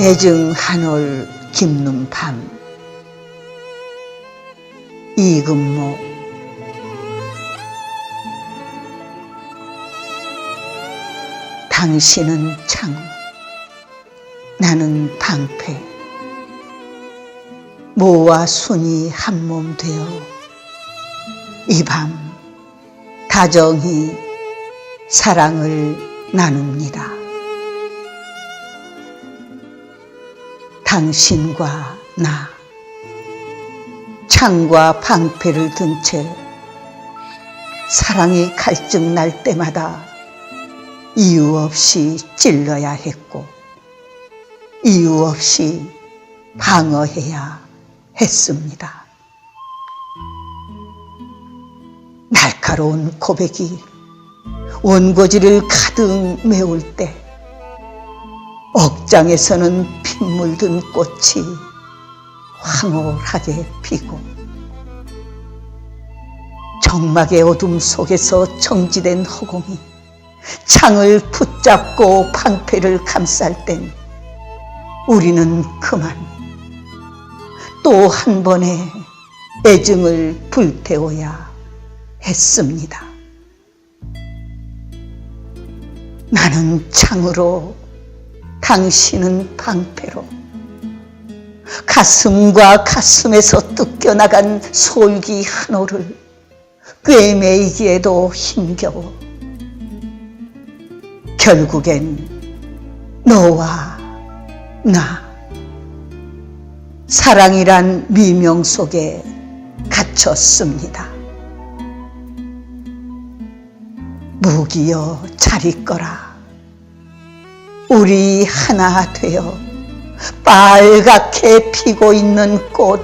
애증 한올 깊는 밤. 이금모. 당신은 창 나는 방패. 모와 순이 한 몸 되어 이 밤 다정히 사랑을 나눕니다. 당신과 나 창과 방패를 든 채 사랑이 갈증 날 때마다 이유 없이 찔러야 했고 이유 없이 방어해야 했습니다. 날카로운 고백이 원고지를 가득 메울 때 억장에서는 핏 물든 꽃이 황홀하게 피고 정막의 어둠 속에서 정지된 허공이 창을 붙잡고 방패를 감쌀 땐 우리는 그만 또 한 번의 애증을 불태워야 했습니다. 나는 창으로 당신은 방패로 가슴과 가슴에서 뜯겨나간 솔기 한 올을 꿰매이기에도 힘겨워 결국엔 너와 나 사랑이란 미명 속에 갇혔습니다. 무기여 잘 있거라. 우리 하나 되어 빨갛게 피고 있는 꽃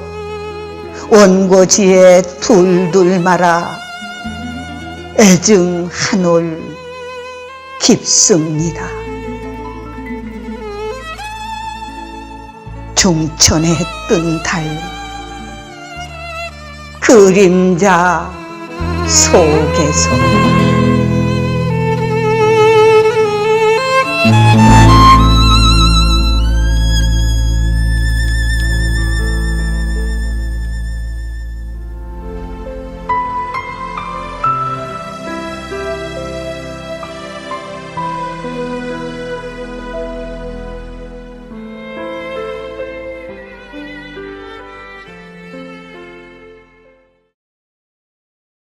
원고지에 둘둘 말아 애증 한올 깊습니다. 중천에 뜬 달 그림자 속에서